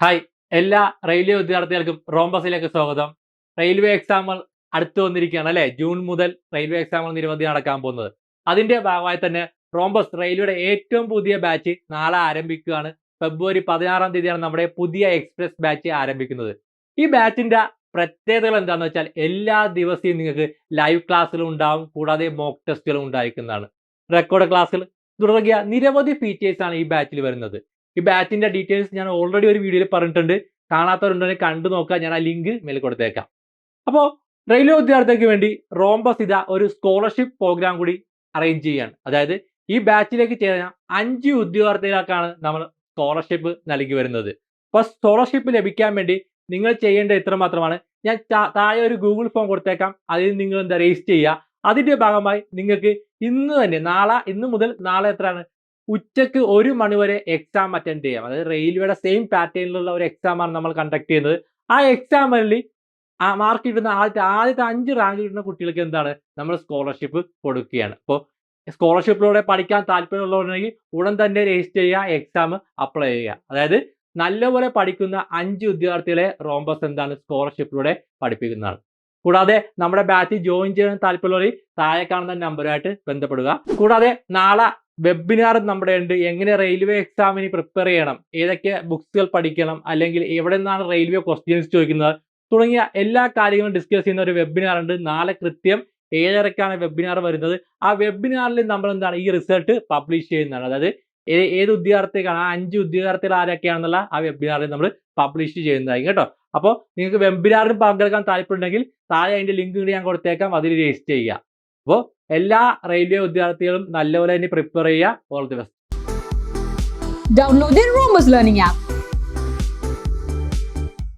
Hi എല്ലാ railway വിദ്യാർത്ഥികൾക്കും റോംബസിലേക്ക് സ്വാഗതം. റെയിൽവേ എക്സാമുകൾ അടുത്തു വന്നിരിക്കുകയാണ് അല്ലെ? ജൂൺ മുതൽ റെയിൽവേ എക്സാമുകൾ നിരവധി നടക്കാൻ പോകുന്നത്. അതിന്റെ ഭാഗമായി തന്നെ റോംബസ് റെയിൽവേയുടെ ഏറ്റവും പുതിയ ബാച്ച് നാളെ ആരംഭിക്കുകയാണ്. ഫെബ്രുവരി പതിനാറാം തീയതിയാണ് നമ്മുടെ പുതിയ എക്സ്പ്രസ് ബാച്ച് ആരംഭിക്കുന്നത്. ഈ ബാച്ചിന്റെ പ്രത്യേകതകൾ എന്താണെന്ന് വെച്ചാൽ എല്ലാ ദിവസവും നിങ്ങൾക്ക് ലൈവ് ക്ലാസ്സുകളും ഉണ്ടാവും കൂടാതെ മോക്ക് ടെസ്റ്റുകളും ഉണ്ടായിരിക്കുന്നതാണ്. റെക്കോർഡ് ക്ലാസ്സുകൾ തുടങ്ങിയ നിരവധി ഫീച്ചേഴ്സാണ് ഈ ബാച്ചിൽ വരുന്നത്. ഈ ബാറ്റിന്റെ ഡീറ്റെയിൽസ് ഞാൻ ഓൾറെഡി ഒരു വീഡിയോയിൽ പറഞ്ഞിട്ടുണ്ട്. കാണാത്തവരുണ്ടെങ്കിൽ കണ്ടു നോക്കുക. ഞാൻ ആ ലിങ്ക് മേലെ കൊടുത്തേക്കാം. അപ്പോൾ റെയിൽവേ വിദ്യാർത്ഥികൾക്ക് വേണ്ടി റോംബസ് ഇത ഒരു സ്കോളർഷിപ്പ് പ്രോഗ്രാം കൂടി അറേഞ്ച് ചെയ്യാണ്. അതായത് ഈ ബാച്ചിലേക്ക് ചേരുന്ന അഞ്ച് ഉദ്യോഗാർത്ഥികൾക്കാണ് നമ്മൾ സ്കോളർഷിപ്പ് നൽകി വരുന്നത്. അപ്പോൾ സ്കോളർഷിപ്പ് ലഭിക്കാൻ വേണ്ടി നിങ്ങൾ ചെയ്യേണ്ടത് ഇത്ര മാത്രമാണ്. ഞാൻ താഴെ ഒരു ഗൂഗിൾ ഫോം കൊടുത്തേക്കാം. അതിൽ നിങ്ങൾ എന്താ രജിസ്റ്റർ ചെയ്യുക. അതിന്റെ ഭാഗമായി നിങ്ങൾക്ക് ഇന്ന് തന്നെ നാളെ ഇന്ന് മുതൽ നാളെ എത്രയാണ്? ഉച്ചയ്ക്ക് ഒരു മണിവരെ എക്സാം അറ്റൻഡ് ചെയ്യാം. അതായത് റെയിൽവേയുടെ സെയിം പാറ്റേണിലുള്ള ഒരു എക്സാമാണ് നമ്മൾ കണ്ടക്ട് ചെയ്യുന്നത്. ആ എക്സാമിൽ ആ മാർക്ക് കിട്ടുന്ന ആദ്യത്തെ ആദ്യത്തെ അഞ്ച് റാങ്ക് കിട്ടുന്ന കുട്ടികൾക്ക് എന്താണ്? നമ്മൾ സ്കോളർഷിപ്പ് കൊടുക്കുകയാണ്. അപ്പോൾ സ്കോളർഷിപ്പിലൂടെ പഠിക്കാൻ താല്പര്യമുള്ളവരുണ്ടെങ്കിൽ ഉടൻ തന്നെ രജിസ്റ്റർ ചെയ്യുക എക്സാം അപ്ലൈ ചെയ്യുക. അതായത് നല്ലപോലെ പഠിക്കുന്ന അഞ്ച് വിദ്യാർത്ഥികളെ റോംബസ് എന്താണ്? സ്കോളർഷിപ്പിലൂടെ പഠിപ്പിക്കുന്നതാണ്. കൂടാതെ നമ്മുടെ ബാച്ചിൽ ജോയിൻ ചെയ്യാൻ താല്പര്യമുള്ളവർ താഴെ കാണുന്ന നമ്പറുമായിട്ട് ബന്ധപ്പെടുക. കൂടാതെ നാളെ വെബിനാർ നമ്മുടെ ഉണ്ട്. എങ്ങനെ റെയിൽവേ എക്സാമിന് പ്രിപ്പയർ ചെയ്യണം? ഏതൊക്കെ ബുക്സുകൾ പഠിക്കണം? അല്ലെങ്കിൽ എവിടെ നിന്നാണ് റെയിൽവേ ക്വസ്റ്റ്യൻസ് ചോദിക്കുന്നത്? തുടങ്ങിയ എല്ലാ കാര്യങ്ങളും ഡിസ്കസ് ചെയ്യുന്ന ഒരു വെബിനാർ ഉണ്ട്. നാളെ കൃത്യം ഏഴരക്കാണ് വെബിനാർ വരുന്നത്. ആ വെബിനാറിൽ നമ്മൾ എന്താണ്? ഈ റിസൾട്ട് പബ്ലിഷ് ചെയ്യുന്നതാണ്. അതായത് ഏത് ഉദ്യോഗാർത്ഥികളാണ് ആ അഞ്ച് ഉദ്യോഗാർത്ഥികൾ ആരൊക്കെയാണെന്നുള്ള ആ വെബിനാറിൽ നമ്മൾ പബ്ലിഷ് ചെയ്യുന്നതായിരിക്കും കേട്ടോ. അപ്പോൾ നിങ്ങൾക്ക് വെബിനാറിൽ പങ്കെടുക്കാൻ താല്പര്യമുണ്ടെങ്കിൽ താഴെ അതിന്റെ ലിങ്ക് കൂടി ഞാൻ കൊടുത്തേക്കാം. അതിൽ രജിസ്റ്റർ ചെയ്യുക അപ്പോൾ എല്ലാ റെയിൽവേ ഉദ്യോഗാർത്ഥികളും നല്ലപോലെ തന്നെ പ്രിപ്പയർ ചെയ്യുക all the best download Romus Learning app.